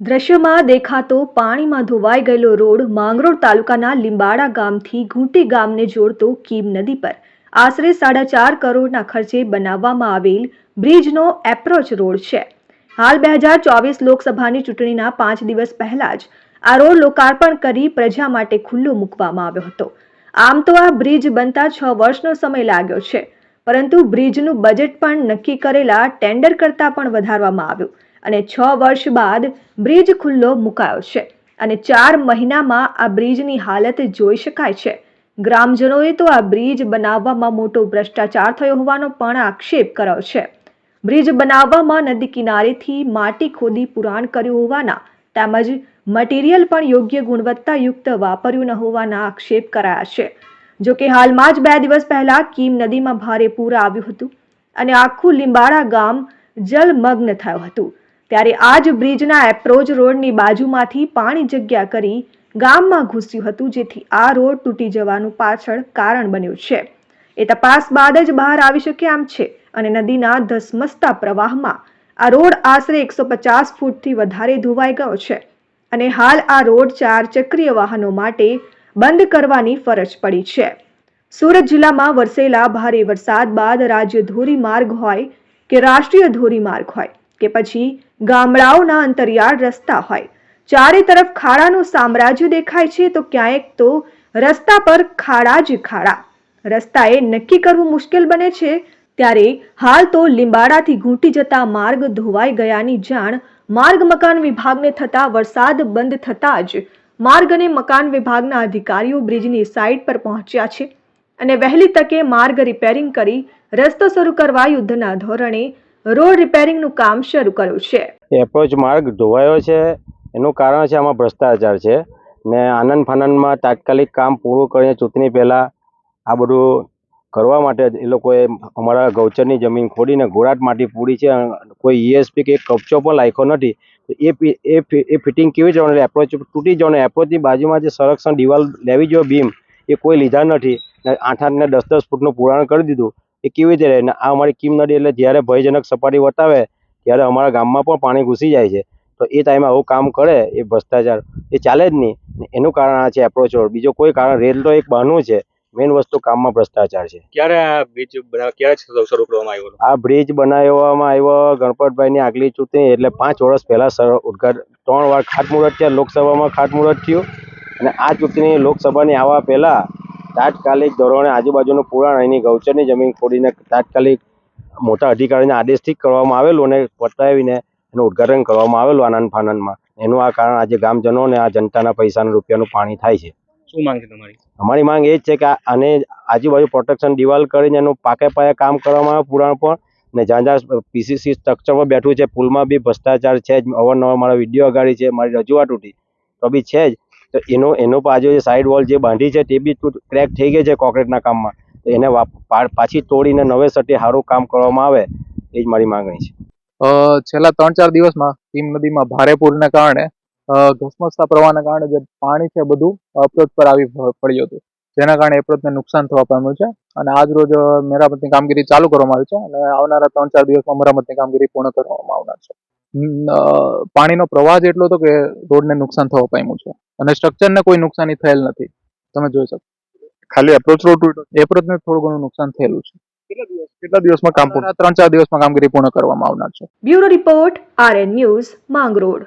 દ્રશ્યમાં દેખાતો પાણીમાં ધોવાઈ ગયેલો રોડ માંગરોળ તાલુકાના લીંબાડા ગામથી ઘૂંટી ગામને જોડતો કીમ નદી પર. આશરે સાડા ચાર કરોડના ખર્ચે બનાવવામાં આવેલ બ્રિજનો એપ્રોચ રોડ છે. હાલ બે હજાર ચોવીસ લોકસભાની ચૂંટણીના પાંચ દિવસ પહેલા જ આ રોડ લોકાર્પણ કરી પ્રજા માટે ખુલ્લો મૂકવામાં આવ્યો હતો. આમ તો આ બ્રિજ બનતા છ વર્ષનો સમય લાગ્યો છે, પરંતુ બ્રિજનું બજેટ પણ નક્કી કરેલા ટેન્ડર કરતાં પણ વધારવામાં આવ્યું. અને છ વર્ષ બાદ બ્રિજ ખુલ્લો મુકાયો છે અને ચાર મહિનામાં આ બ્રિજની હાલત જોઈ શકાય છે. ગ્રામજનોએ તો આ બ્રિજ બનાવવામાં મોટો ભ્રષ્ટાચાર થયો હોવાનો પણ આક્ષેપ કર્યો છે. બ્રિજ બનાવવામાં નદી કિનારેથી માટી ખોદી પુરાણ કર્યું હોવાના તેમજ મટીરિયલ પણ યોગ્ય ગુણવત્તાયુક્ત વાપર્યું ન હોવાના આક્ષેપ કરાયા છે. જો કે હાલમાં જ બે દિવસ પહેલા કીમ નદીમાં ભારે પૂર આવ્યું હતું અને આખું લીંબાડા ગામ જલમગ્ન થયું હતું. ત્યારે આ જ બ્રિજના એપ્રોચ રોડની બાજુમાંથી પાણી જગ્યા કરી ગામમાં ઘૂસ્યું હતું, જેથી આ રોડ તૂટી જવાનું પાછળ કારણ બન્યું છે. એ તપાસ બાદ જ બહાર આવી શકે આમ છે અને નદીના ધસમસતા પ્રવાહમાં આ રોડ આશરે એકસો પચાસ ફૂટથી વધારે ધોવાઈ ગયો છે અને હાલ આ રોડ ચાર ચક્રીય વાહનો માટે બંધ કરવાની ફરજ પડી છે. સુરત જિલ્લામાં વરસેલા ભારે વરસાદ બાદ રાજ્ય ધોરીમાર્ગ હોય કે રાષ્ટ્રીય ધોરીમાર્ગ હોય કે પછી ગામડાઓના અંતરિયાળ રસ્તા હોય. ચારે તરફ ખાડાનું સામ્રાજ્ય દેખાય છે તો ક્યાંક તો રસ્તા પર ખાડા જ ખાડા. રસ્તાએ નક્કી કરવું મુશ્કેલ બને છે. ત્યારે હાલ તો લીંબાડાથી ઘૂંટી જતા માર્ગ ધોવાઈ ગયાની જાણ માર્ગ મકાન વિભાગને થતા વરસાદ બંધ થતા જ માર્ગ અને મકાન વિભાગના અધિકારીઓ બ્રિજની સાઇટ પર પહોંચ્યા છે. અને વહેલી તકે માર્ગ રિપેરિંગ કરી રસ્તો શરૂ કરવા યુદ્ધના ધોરણે રોડ રિપેરિંગનું કામ શરૂ કર્યું છે. એપ્રોચ માર્ગ ધોવાયો છે. એનું કારણ છે આમાં ભ્રષ્ટાચાર છે. ને આનંદ ફાનંદમાં તાત્કાલિક કામ પૂરું કરીને ચૂંટણી પહેલાં આ બધું કરવા માટે એ લોકોએ અમારા ગૌચરની જમીન ખોડીને ગોળાટ માટી પૂરી છે. કોઈ ઈએસપી કે કપચો પણ લાખ્યો નથી. એ એ ફિટિંગ કેવી જવાનું એપ્રોચ તૂટી જવાનું. એપ્રોચની બાજુમાં જે સંરક્ષણ દિવાલ લેવી જોઈએ બીમ એ કોઈ લીધા નથી. આઠ આઠ ને દસ દસ ફૂટનું પુરાણ કરી દીધું. એ કેવી રીતે રહે? ને આ અમારી કીમ નદી એટલે જ્યારે ભયજનક સપાટી વટાવે ત્યારે અમારા ગામમાં પણ પાણી ઘૂસી જાય છે. તો એ ટાઈમે આવું કામ કરે એ ભ્રષ્ટાચાર. એ ચાલે જ નહીં. એનું કારણ આ છે એપ્રોચ રોડ બીજો કોઈ કારણ રેલ તો એક બહાનું છે. મેઇન વસ્તુ કામમાં ભ્રષ્ટાચાર છે. ક્યારે આ બ્રિજ ક્યારે શરૂ કરવામાં આવ્યો આ બ્રિજ બનાવવામાં આવ્યો ગણપતભાઈની આગલી ચૂંટણી એટલે પાંચ વર્ષ પહેલા સર ઉદ્ઘાટ ત્રણ વાર ખાતમુહૂર્ત થયા લોકસભામાં ખાતમુહૂર્ત થયું. અને આ ચૂંટણી લોકસભાની આવવા પહેલા તાત્કાલિક ધોરણે આજુબાજુનું પુરાણ અહીંની ગૌચરની જમીન ખોડીને તાત્કાલિક મોટા અધિકારીના આદેશથી કરવામાં આવેલું અને પતાવીને એનું ઉદ્ઘાટન કરવામાં આવેલું આનંદ ફાનંદમાં એનું આ કારણ આજે ગામજનોને આ જનતાના પૈસાના રૂપિયાનું પાણી થાય છે. શું માંગ છે તમારી? અમારી માંગ એ જ છે કે આને આજુબાજુ પ્રોટેક્શન દિવાલ કરીને એનું પાકે પાયે કામ કરવામાં આવે પુરાણ પણ. ને જ્યાં જ્યાં પીસીસી સ્ટ્રક્ચરમાં બેઠું છે પુલમાં બી ભ્રષ્ટાચાર છે જ અવારનવાર મારા વીડિયો અગાડી છે મારી રજૂઆત ઉઠી. તો બી છે જ. તો એનો એનો બાજુ આજે સાઈડ વોલ જે બાંધી છે તે બી ક્રેક થઈ ગઈ છે કોન્ક્રીટના કામમાં. તો એને પાછી તોડીને નવેસરથી સારું કામ કરવામાં આવે, એ જ મારી માંગણી છે. છેલ્લા ત્રણ ચાર દિવસમાં ભીમ નદીમાં ભારે પૂરને કારણે ઘસમસતા પ્રવાહના કારણે જે પાણી છે બધું અપ્રોચ પર આવી પડ્યું હતું. જેના કારણે એપ્રોચને નુકસાન થવા પામ્યું છે. અને આજ રોજ મેરામતની કામગીરી ચાલુ કરવામાં આવી છે અને આવનારા ત્રણ ચાર દિવસમાં મરામતની કામગીરી પૂર્ણ કરવામાં આવનાર છે. પાણીનો પ્રવાહ જ એટલો હતો કે રોડને નુકસાન થવા પામ્યું છે. અને સ્ટ્રક્ચરને કોઈ નુકસાની થયેલ નથી. તમે જોઈ શકો. ખાલી એપ્રોચ રોડ તૂટ્યો એપ્રોચને થોડું ઘણું નુકસાન થયેલું છે. કેટલા દિવસ કેટલા દિવસમાં કામ પૂર્ણ? ત્રણ ચાર દિવસમાં કામગીરી પૂર્ણ કરવામાં આવનાર છે. Bureau report RN news Mangrol.